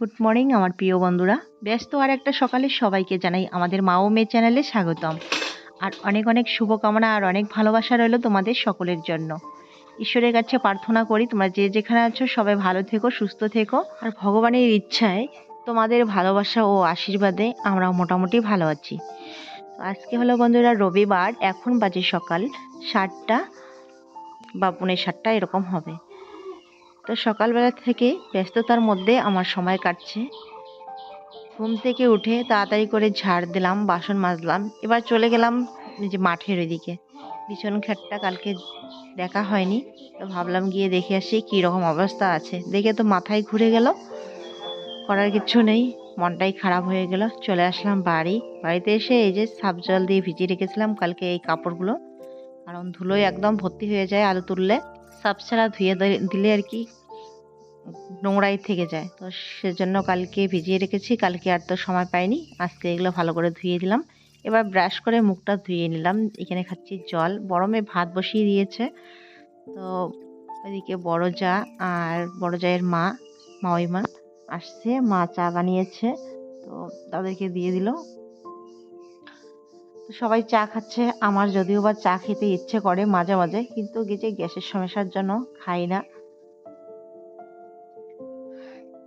Good morning আমার প্রিয় বন্ধুরা। ব্যস্ত আর একটা সকালে সবাইকে জানাই আমাদের মা ও মেয়ে চ্যানেলে স্বাগতম। আর অনেক অনেক শুভকামনা আর অনেক ভালোবাসা রইল তোমাদের সকলের জন্য। ঈশ্বরের কাছে প্রার্থনা করি, তোমরা যে যেখানে আছো সবাই ভালো থেকো, সুস্থ থেকো। আর ভগবানের ইচ্ছায় তোমাদের ভালোবাসা ও আশীর্বাদে আমরা মোটামুটি ভালো আছি। আজকে হলো বন্ধুরা রবিবার, এখন বাজে সকাল সাতটা বা পৌনে সাতটা এরকম হবে। তো সকালবেলা থেকে ব্যস্ততার মধ্যে আমার সময় কাটছে। ঘুম থেকে উঠে তাড়াতাড়ি করে ঝাড় দিলাম, বাসন মাজলাম। এবার চলে গেলাম যে মাঠের ওইদিকে। বিছন খাটটা কালকে দেখা হয়নি, তো ভাবলাম গিয়ে দেখে আসি কী রকম অবস্থা আছে। দেখে তো মাথায় ঘুরে গেল, করার কিছু নেই, মনটাই খারাপ হয়ে গেল। চলে আসলাম বাড়ি। বাড়িতে এসে এই যে সাব জল দিয়ে ভিজিয়ে রেখেছিলাম কালকে এই কাপড়গুলো, কারণ ধুলোয় একদম ভর্তি হয়ে যায় আলু তুললে। সাপ ছাড়া ধুয়ে দিলে আর কি নোংরাই থেকে যায়। তো সেজন্য কালকে ভিজিয়ে রেখেছি, কালকে আর তো সময় পাইনি। আজকে এগুলো ভালো করে ধুয়ে দিলাম। এবার ব্রাশ করে মুখটা ধুয়ে নিলাম। এখানে খাচ্ছি জল। বরমে ভাত বসিয়ে দিয়েছে। তো ওইদিকে বড় যা আর বড় জায়ের মা মাওইমা আসছে। মা চা বানিয়েছে। তো তাদেরকে দিয়ে দিল। তো সবাই চা খাচ্ছে। আমার যদিও বা চা খেতে ইচ্ছে করে মাঝে মাঝে, কিন্তু যে গ্যাসের সমস্যার জন্য, খাই না।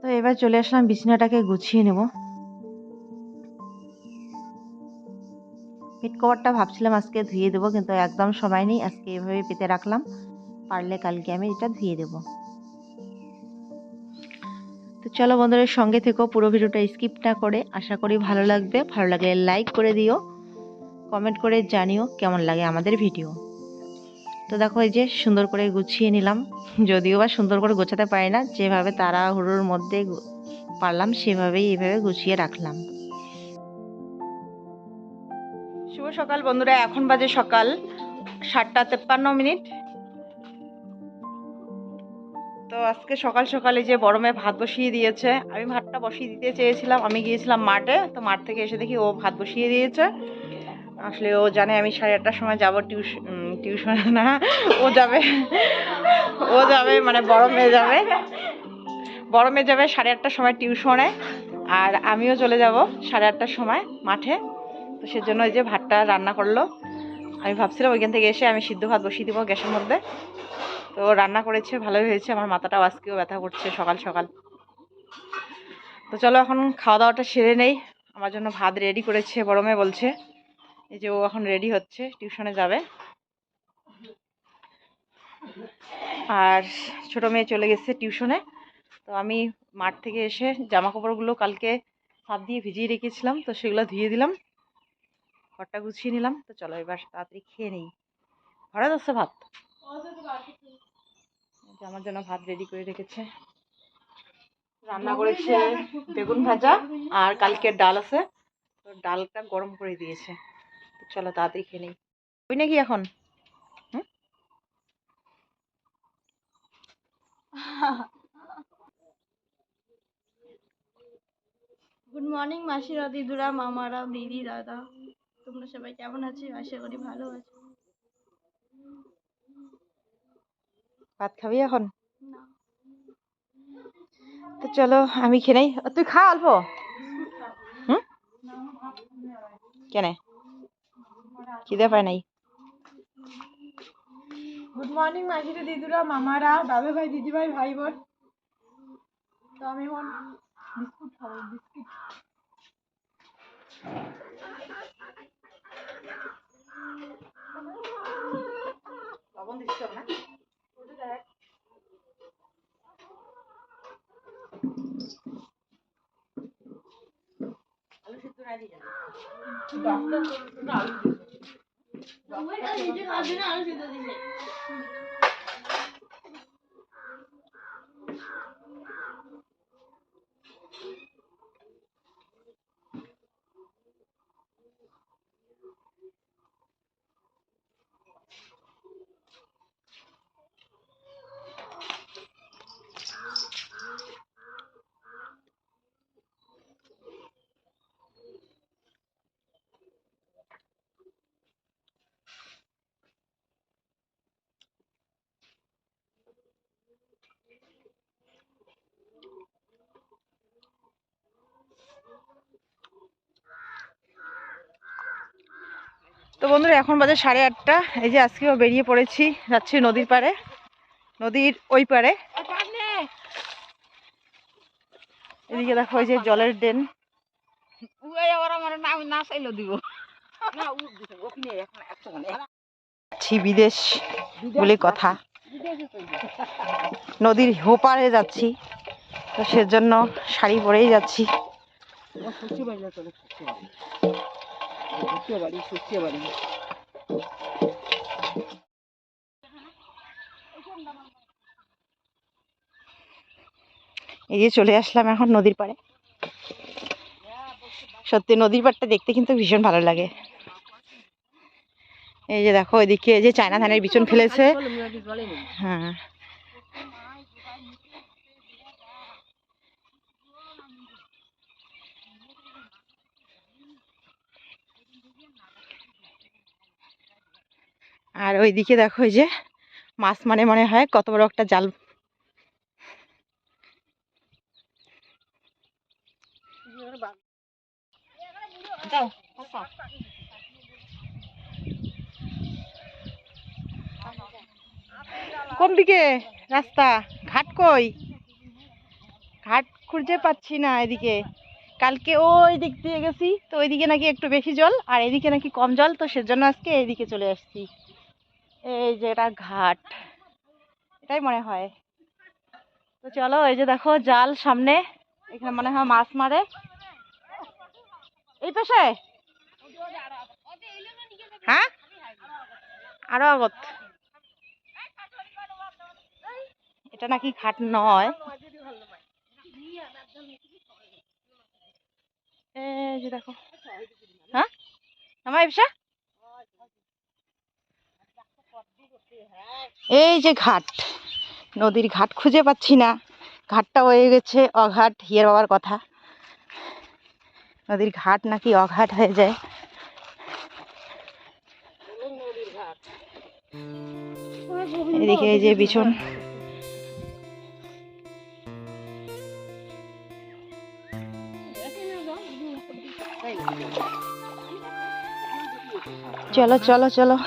তো এবার চলে আসলাম, বিছানাটাকে গুছিয়ে নেব। পেট কভারটা ভাবছিলাম আজকে ধুয়ে দেবো, কিন্তু একদম সময় নেই, আজকে এভাবে পেতে রাখলাম। পারলে কালকে আমি এটা ধুয়ে দেব। তো চলো বন্ধুদের সঙ্গে থেকো, পুরো ভিডিওটা স্কিপ না করে। আশা করি ভালো লাগবে। ভালো লাগলে লাইক করে দিও। কমেন্ট করে জানিও কেমন লাগে আমাদের ভিডিও তো দেখো এই যে সুন্দর করে গুছিয়ে নিলাম। যদিও বা সুন্দর করে গোছাতে পারি না, যেভাবে তাড়াহুড়োর মধ্যে পারলাম, সেভাবেই এইভাবে গুছিয়ে রাখলাম। শুভ সকাল বন্ধুরা, এখন বাজে সকাল সাতটা তেপ্পান্ন মিনিট। তো আজকে সকাল সকালে যে বড় মেয়ে ভাত বসিয়ে দিয়েছে। আমি ভাতটা বসিয়ে দিতে চেয়েছিলাম, আমি গিয়েছিলাম মাঠে, তো মাঠ থেকে এসে দেখি ও ভাত বসিয়ে দিয়েছে। আসলে ও জানে আমি সাড়ে আটটার সময় যাব টিউশন টিউশন না, ও যাবে ও যাবে মানে বড় মেয়ে যাবে। বড় মেয়ে যাবে সাড়ে আটটার সময় টিউশনে, আর আমিও চলে যাব সাড়ে আটটার সময় মাঠে। তো সেজন্য ওই যে ভাতটা রান্না করল। আমি ভাবছিলাম ওইখান থেকে এসে আমি সিদ্ধ ভাত বসিয়ে দিব গ্যাসের মধ্যে। তো রান্না করেছে, ভালোই হয়েছে। আমার মাথাটাও আজকেও ব্যথা করছে সকাল সকাল। তো চলো এখন খাওয়া দাওয়াটা সেরে নেই। আমার জন্য ভাত রেডি করেছে, বড় মেয়ে বলছে। এই যে ও এখন রেডি হচ্ছে টিউশনে যাবে। আর ছোট মেয়ে চলে গেছে টিউশনে তো আমি মাঠ থেকে এসে জামা কাপড়গুলো কালকে সাপ দিয়ে ভিজিয়ে রেখেছিলাম, তো সেগুলো ধুয়ে দিলাম। ঘরটা গুছিয়ে নিলাম, তো চলো এবার তাড়াতাড়ি খেয়ে নিই। ঘরে যাচ্ছে ভাত? আমার জন্য ভাত রেডি করে রেখেছে। রান্না করেছে বেগুন ভাজা আর কালকের ডাল আছে, তো ডালটা গরম করে দিয়েছে। চলো তাড়াতাড়ি খেয়ে নিই। ওই নাকি এখন? গুড মর্নিং মাসিরা দিদুরা মামারা দিদি দাদা। তোমরা সবাই কেমন আছো? আশা করি ভালো আছো। ভাত খাবি এখন? তো চলো আমি খেয়ে নেই। তুই খা অল্প। হুম? কেনে? খিদে পায় নাই। গুড মর্নিং মাসিরা দিদুরা, মামারা দাদা ভাই দিদি ভাই ভাই বোন তো আমি বিস্কুট খাব, বিস্কুট। আলু সিদ্ধ না দিয়ে 我也不知道你这个号是哪的。বন্ধুরা, এখন বাজে সাড়ে আটটা। এই যে আজকেও বেরিয়ে পড়েছি, যাচ্ছি নদীর পাড়ে। নদীর ওই পারে এদিকে দেখো ওই যে জলের ড্রেন। বিদেশ বলে কথা। নদীর হোপারে যাচ্ছি, তো সেজন্য শাড়ি পরেই যাচ্ছি। এই যে চলে আসলাম এখন নদীর পাড়ে। সত্যি নদীর পাড়টা দেখতে কিন্তু ভীষণ ভালো লাগে। এই যে দেখো ওইদিকে যে চায়না ধানের বিচন ফেলেছে। হ্যাঁ। আর ওইদিকে দেখো যে মাছ মানে মনে হয় কত বড় একটা জাল। কোন দিকে? রাস্তা। ঘাট কই? ঘাট খুঁজে পাচ্ছি না এদিকে। কালকে ওই দিক দিয়ে গেছি, তো ওইদিকে নাকি একটু বেশি জল, আর এদিকে নাকি কম জল, তো সেজন্য আজকে এইদিকে চলে আসছি। এই যে এটা ঘাট, এটাই মনে হয়। তো চলো এই যে দেখো জাল সামনে, এখানে মনে হয় মাছ মারে। এই পাশে? হ্যাঁ? আরও আগত। এটা নাকি ঘাট নয়। এই যে দেখো। হ্যাঁ? আমার এই এই যে ঘাট, নদীর ঘাট খুঁজে পাচ্ছি না। ঘাটটা হয়ে গেছে অঘাট, হিয়ের বাবার কথা। নদীর ঘাট নাকি অঘাট হয়ে যায়। এদিকে যে বিছন চলো চলো চলো।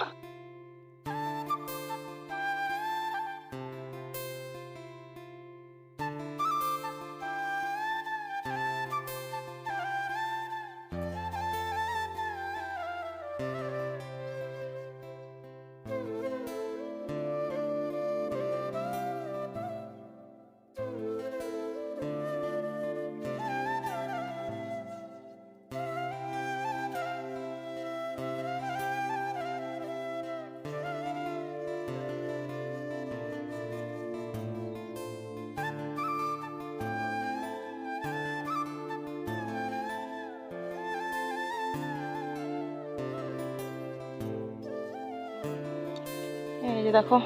এই যে দেখো,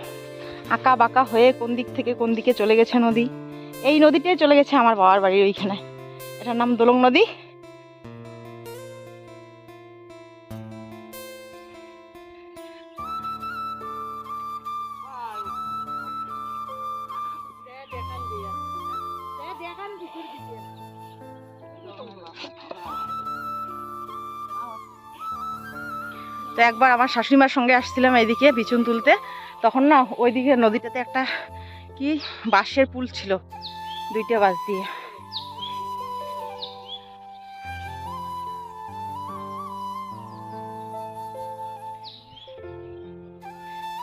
আঁকা বাঁকা হয়ে কোন দিক থেকে কোন দিকে চলে গেছে নদী। এই নদীটাই চলে গেছে আমার বাবার বাড়ির ওইখানে। এটার নাম দোলং নদী। একবার আমার শাশুড়িমার সঙ্গে আসছিলাম এইদিকে বিচুন তুলতে। তখন না ওইদিকে নদীটাতে একটা কি বাঁশের পুল ছিল, দুইটা বাঁশ দিয়ে।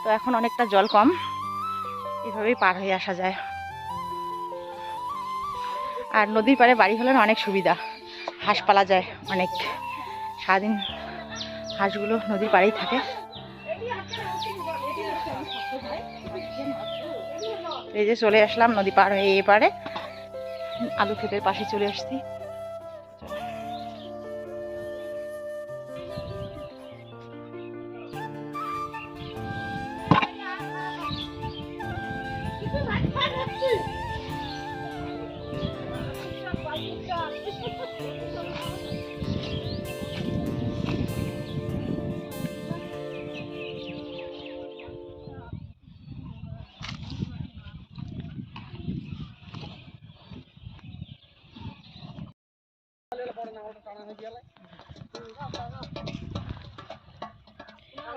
তো এখন অনেকটা জল কম, এভাবেই পার হয়ে আসা যায়। আর নদীর পাড়ে বাড়ি হলে অনেক সুবিধা, হাঁস পালা যায় অনেক। সারাদিন হাঁসগুলো নদীর পাড়েই থাকে। এই যে চলে আসলাম নদী পার হয়ে এ পারে আলু ক্ষেতের পাশে চলে আসছি।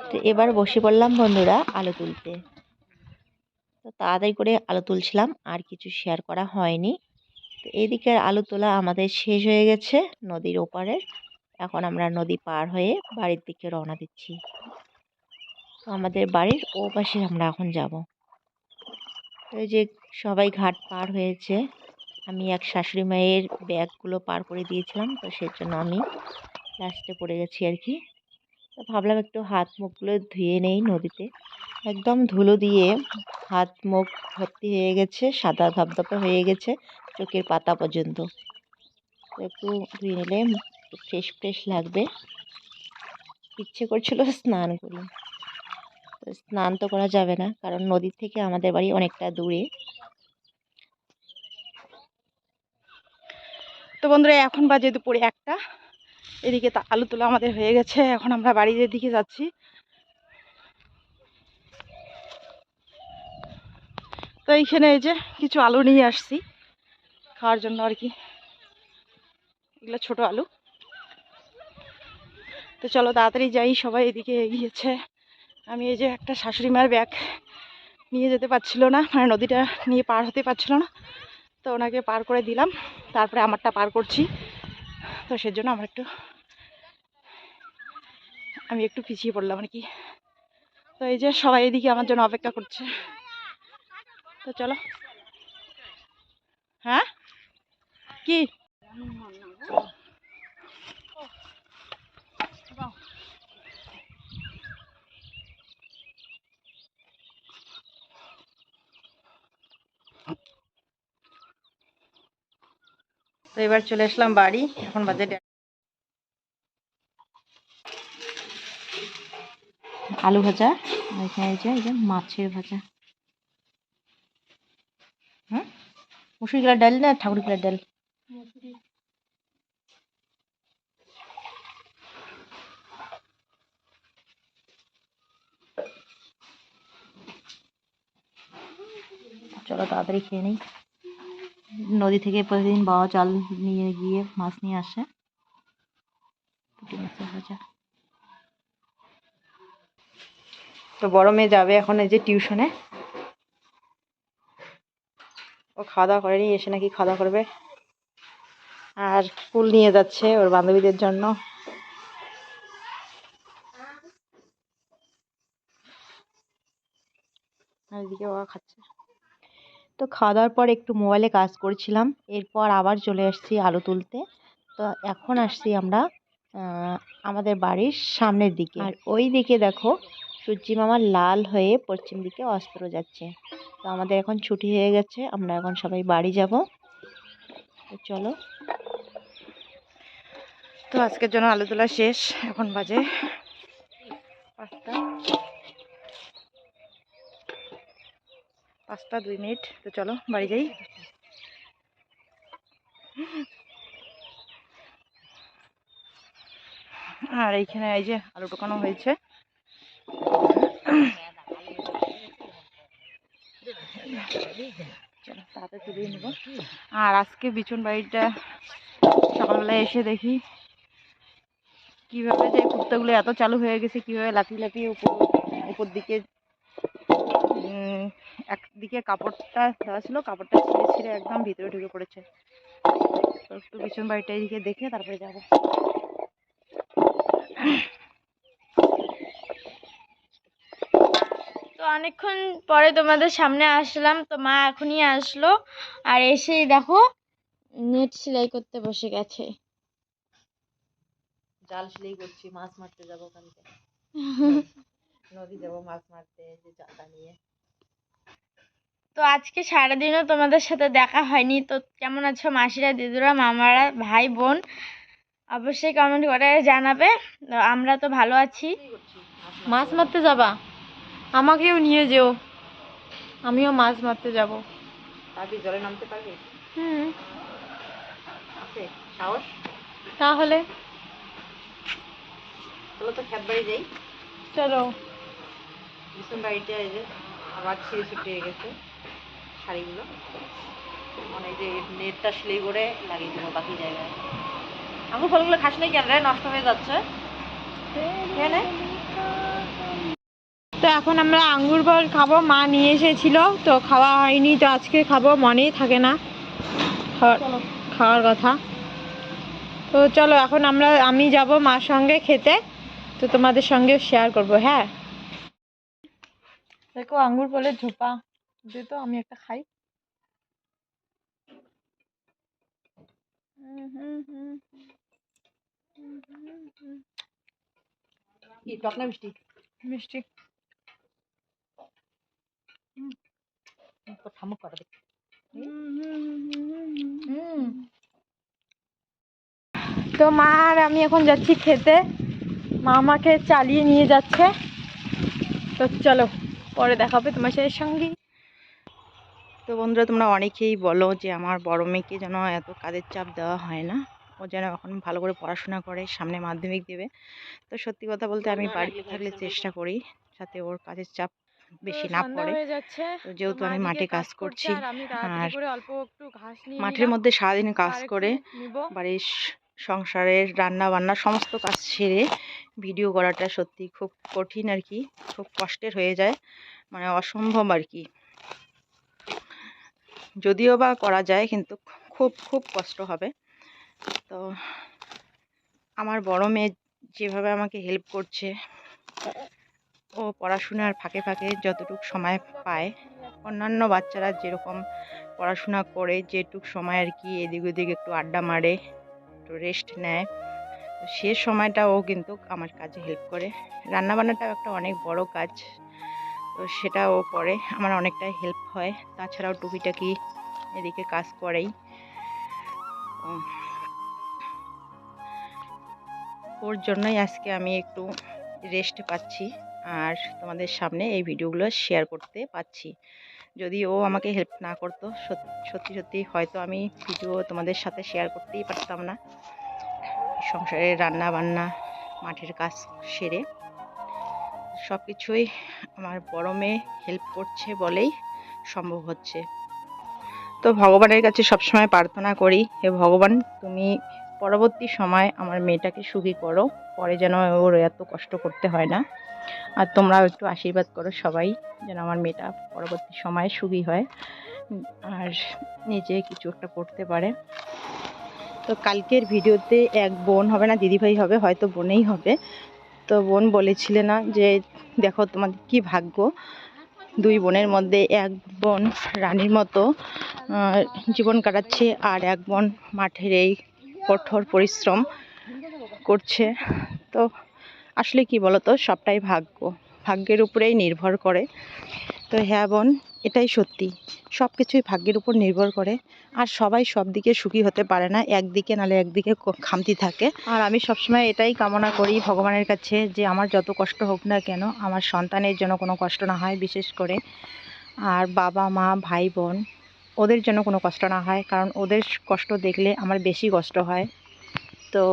তো এবার বসে পড়লাম বন্ধুরা আলু তুলতে। তো তাড়াতাড়ি করে আলু তুলছিলাম, আর কিছু শেয়ার করা হয়নি। তো এদিকে আলু তোলা আমাদের শেষ হয়ে গেছে নদীর ওপারের। এখন আমরা নদী পার হয়ে বাড়ির দিকে রওনা দিচ্ছি। তো আমাদের বাড়ির ও পাশে আমরা এখন যাব। এই যে সবাই ঘাট পার হয়েছে। আমি এক শাশুড়ি মায়ের ব্যাগগুলো পার করে দিয়েছিলাম, তো সেজন্য আমি লাস্টে পড়ে গেছি আর কি। ভাবলাম একটু হাত মুখগুলো ধুয়ে নেই নদীতে। একদম ধুলো দিয়ে হাত মুখ ভর্তি হয়ে গেছে, সাদা ধপধপে হয়ে গেছে চোখের পাতা পর্যন্ত। একটু ধুয়ে নিলে ফ্রেশ ফ্রেশ লাগবে। ইচ্ছে করছিল স্নান করি। স্নান তো করা যাবে না, কারণ নদী থেকে আমাদের বাড়ি অনেকটা দূরে। তো বন্ধুরা, এখন বাজে দুপুরে একটা। এদিকে তা আলু তোলা আমাদের হয়ে গেছে, এখন আমরা বাড়ির দিকে যাচ্ছি। তো এইখানে এই যে কিছু আলু নিয়ে আসছি, খাওয়ার জন্য আর কি। এগুলো ছোট আলু। তো চলো তাড়াতাড়ি যাই, সবাই এদিকে এগিয়েছে আমি এই যে একটা শাশুড়ি মায়ের ব্যাগ নিয়ে যেতে পারছিল না মানে নদীটা নিয়ে পার হতে পারছিল না। তো ওনাকে পার করে দিলাম, তারপরে আমারটা পার করছি। তো সেজন্য আমার একটু আমি একটু পিছিয়ে পড়লাম আর কি। তো এই যে সবাই এদিকে আমার জন্য অপেক্ষা করছে। তো চলো। হ্যাঁ? কি? তো এবার চলে আসলাম বাড়ি। এখন বাজে আলু ভাজা এখানে এই যে এই যে মাছের ভাজা। হুম? মুসুরি গেলার ডাল না ঠাকুর গেলার ডাল? চলো তাড়াতাড়ি খেয়ে নিই। নদী থেকে প্রতিদিন বাবা চাল নিয়ে গিয়ে মাছ নিয়ে আসে। মাছের ভাজা। তো বড় মেয়ে যাবে এখন এই যে টিউশনে ও খাওয়া দাওয়া করেনি এসে নাকি খাওয়া দাওয়া করবে। আর ফুল নিয়ে যাচ্ছে ওর বান্ধবীদের জন্য। খাচ্ছে। তো খাওয়া দাওয়ার পর একটু মোবাইলে কাজ করছিলাম, এরপর আবার চলে আসছি আলু তুলতে। তো এখন আসছি আমরা আমাদের বাড়ির সামনের দিকে। আর ওই দিকে দেখো সূর্যি মামা লাল হয়ে পশ্চিম দিকে অস্ত্র যাচ্ছে। তো আমাদের এখন ছুটি হয়ে গেছে, আমরা এখন সবাই বাড়ি যাব। তো চলো। তো আজকের জন্য আলু তোলা শেষ, এখন বাজে পাঁচটা। পাঁচটা দুই মিনিট, তো চলো বাড়ি যাই। আর এইখানে এই যে আলু টোকানো হয়েছে। আর আজকে বিছুন বাড়িটা সকালবেলায় এসে দেখি কীভাবে যে কুর্তাগুলো এত চালু হয়ে গেছে, কীভাবে লাফিয়ে লাফিয়ে উপর উপর দিকে একদিকে কাপড়টা দেওয়া ছিল, কাপড়টা ছিঁড়ে ছিঁড়ে একদম ভিতরে ঢুকে পড়েছে। একটু পিছন বাড়িটা এদিকে দেখে তারপরে যাব। অনেকক্ষণ পরে তোমাদের সামনে আসলাম তো মা এখনই আসলো। আর এসেই দেখো নেট সেলাই করতে বসে গেছে। জাল সেলাই করছি মাছ মারতে যাব কালকে। নদী যাব মাছ মারতে যে জালটা নিয়ে। তো আজকে সারাদিনও তোমাদের সাথে দেখা হয়নি। তো কেমন আছো মাসিরা দিদুরা মামারা ভাই বোন? অবশ্যই কমেন্ট করে জানাবে। আমরা তো ভালো আছি। মাছ মারতে যাবা? আমাকেও নিয়ে যেও। আমিও মাছ মারতে যাব। পারবি জলে নামতে পারবি? হুম। আছে। সাহস? তাহলে? চলো তো খেত বাড়ি যাই। চলো। বিছন বাড়িটা এই যে আবার ছিঁড়ে ছিটে গেছে শাড়িগুলো। মানে যে নেটটা সেলাই করে লাগিয়ে দেবো বাকি জায়গায়। আঙুর ফলগুলো খাস নাই কেন রে? নষ্ট হয়ে যাচ্ছে। খেয়ে নে। তো এখন আমরা আঙ্গুর বল খাব। মা নিয়ে এসেছিল তো খাওয়া হয়নি তো আজকে খাব মনেই থাকে না। খাওয়ার খাওয়ার কথা। তো চলো এখন আমরা আমি যাব মার সঙ্গে খেতে তো তোমাদের সঙ্গে শেয়ার করব হ্যাঁ? দেখো আঙ্গুর বলে ঝোপা। দে তো আমি একটা খাই। মিষ্টি। দেখ তো মা আর আমি এখন যাচ্ছি খেতে। মা আমাকে চালিয়ে নিয়ে যাচ্ছে। তো চলো পরে দেখাবে তোমার সাথে সঙ্গে। তো বন্ধুরা তোমরা অনেকেই বলো যে আমার বড় মেয়েকে যেন এত কাজের চাপ দেওয়া হয় না। ও যেন এখন ভালো করে পড়াশোনা করে সামনে মাধ্যমিক দেবে। তো সত্যি কথা বলতে আমি বাড়িতে থাকলে চেষ্টা করি যাতে ওর কাজের চাপ বেশি না পড়ে। তো যেহেতু আমি মাঠে কাজ করছি আর মাঠের মধ্যে সারাদিন কাজ করে বাড়ির সংসারের রান্না বান্না সমস্ত কাজ সেরে ভিডিও করাটা সত্যি খুব কঠিন আর কি খুব কষ্টের হয়ে যায়। মানে অসম্ভব আর কি। যদিও বা করা যায় কিন্তু খুব খুব কষ্ট হবে। তো আমার বড় মেয়ে যেভাবে আমাকে হেল্প করছে ও পড়াশোনার ফাঁকে ফাঁকে যতটুকু সময় পায়, অন্যান্য বাচ্চারা যেরকম পড়াশোনা করে যেটুক সময় আর কি এদিক ওদিক একটু আড্ডা মারে, একটু রেস্ট নেয়, তো সে সময়টা ও কিন্তু আমার কাজে হেল্প করে। রান্নাবান্নাটাও একটা অনেক বড় কাজ, তো সেটা ও করে, আমার অনেকটাই হেল্প হয়। তাছাড়াও টুকিটাকি এদিকে কাজ করেই। ওর জন্যই আজকে আমি একটু রেস্ট পাচ্ছি। আর তোমাদের সামনে এই ভিডিওগুলো শেয়ার করতে পাচ্ছি যদি ও আমাকে হেল্প না করতো, সত- সত্যি সত্যি হয়তো আমি ভিডিও তোমাদের সাথে শেয়ার করতেই পারতাম না। সংসারের রান্না বান্না মাঠের কাজ সেরে সব কিছুই আমার বড় মেয়ে হেল্প করছে বলেই সম্ভব হচ্ছে। তো ভগবানের কাছে সবসময় প্রার্থনা করি, হে ভগবান, তুমি পরবর্তী সময় আমার মেয়েটাকে সুখী করো, পরে যেন ওর এত কষ্ট করতে হয় না। আর তোমরাও একটু আশীর্বাদ করো সবাই, যেন আমার মেয়েটা পরবর্তী সময়ে সুখী হয় আর নিজে কিছু একটা করতে পারে। তো কালকের ভিডিওতে এক বোন হবে না, দিদিভাই হবে, হয়তো বোনেই হবে। তো বোন বলেছিলে না যে, দেখো তোমাদের কি ভাগ্য। দুই বোনের মধ্যে এক বোন রানীর মতো জীবন কাটাচ্ছে আর এক বোন মাঠের এই কঠোর পরিশ্রম করছে। তো আসলে কি বলতো, সবটাই ভাগ্য। ভাগ্যের উপরেই নির্ভর করে। তো হ্যাঁ বোন, এটাই সত্যি। সব কিছুই ভাগ্যের উপর নির্ভর করে। আর সবাই সব দিকে সুখী হতে পারে না। একদিকে নালে একদিকে খামতি থাকে। আর আমি সবসময় এটাই কামনা করি ভগবানের কাছে যে, আমার যত কষ্ট হোক না কেন, আমার সন্তানের জন্য কোনো কষ্ট না হয়, বিশেষ করে আর বাবা, মা, ভাই, বোন, ওদের জন্য কোনো কষ্ট না হয়। কারণ ওদের কষ্ট দেখলে আমার বেশি কষ্ট হয়। তো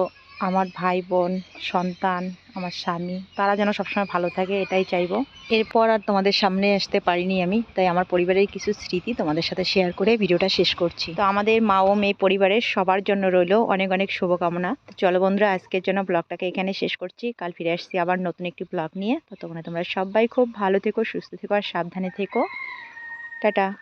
আমার ভাই বোন, সন্তান, আমার স্বামী, তারা যেন সবসময় ভালো থাকে, এটাই চাইব। এরপর আর তোমাদের সামনে আসতে পারিনি আমি, তাই আমার পরিবারের কিছু স্মৃতি তোমাদের সাথে শেয়ার করে ভিডিওটা শেষ করছি। তো আমাদের মা ও মেয়ে পরিবারের সবার জন্য রইল অনেক অনেক শুভকামনা। তো চলো বন্ধুরা, আজকের জন্য ব্লগটাকে এখানে শেষ করছি। কাল ফিরে আসছি আবার নতুন একটি ব্লগ নিয়ে। ততক্ষণে তোমরা সবাই খুব ভালো থেকো, সুস্থ থেকো আর সাবধানে থেকো। টাটা।